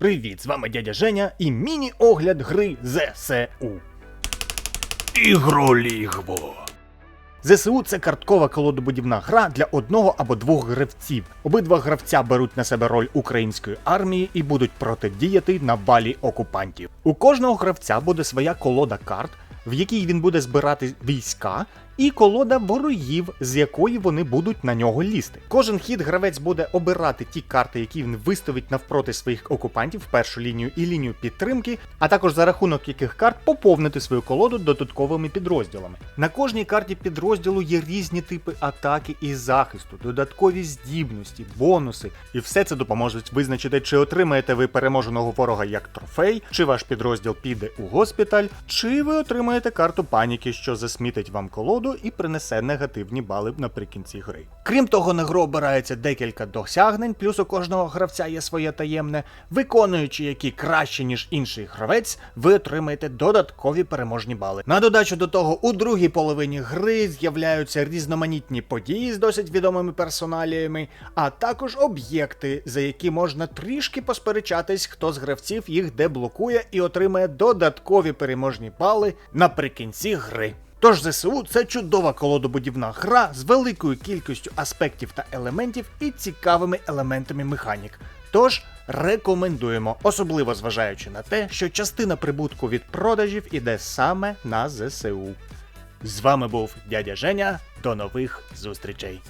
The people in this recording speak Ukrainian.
Привіт, з вами дядя Женя і міні-огляд гри ЗСУ. Ігролігво. ЗСУ це карткова колодобудівна гра для одного або двох гравців. Обидва гравця беруть на себе роль української армії і будуть протидіяти навалі окупантів. У кожного гравця буде своя колода карт, в якій він буде збирати війська, і колода ворогів, з якої вони будуть на нього лізти. Кожен хід гравець буде обирати ті карти, які він виставить навпроти своїх окупантів першу лінію і лінію підтримки, а також за рахунок яких карт поповнити свою колоду додатковими підрозділами. На кожній карті підрозділу є різні типи атаки і захисту, додаткові здібності, бонуси, і все це допоможе визначити, чи отримаєте ви переможеного ворога як трофей, чи ваш підрозділ піде у госпіталь, чи ви отримаєте карту паніки, що засмітить вам колоду і принесе негативні бали наприкінці гри. Крім того, на гру обирається декілька досягнень, плюс у кожного гравця є своє таємне. Виконуючи які краще, ніж інший гравець, ви отримаєте додаткові переможні бали. На додачу до того, у другій половині гри з'являються різноманітні події з досить відомими персоналіями, а також об'єкти, за які можна трішки посперечатись, хто з гравців їх деблокує і отримає додаткові переможні бали наприкінці гри. Тож ЗСУ це чудова колодобудівна гра з великою кількістю аспектів та елементів і цікавими елементами механік. Тож рекомендуємо, особливо зважаючи на те, що частина прибутку від продажів іде саме на ЗСУ. З вами був дядя Женя. До нових зустрічей.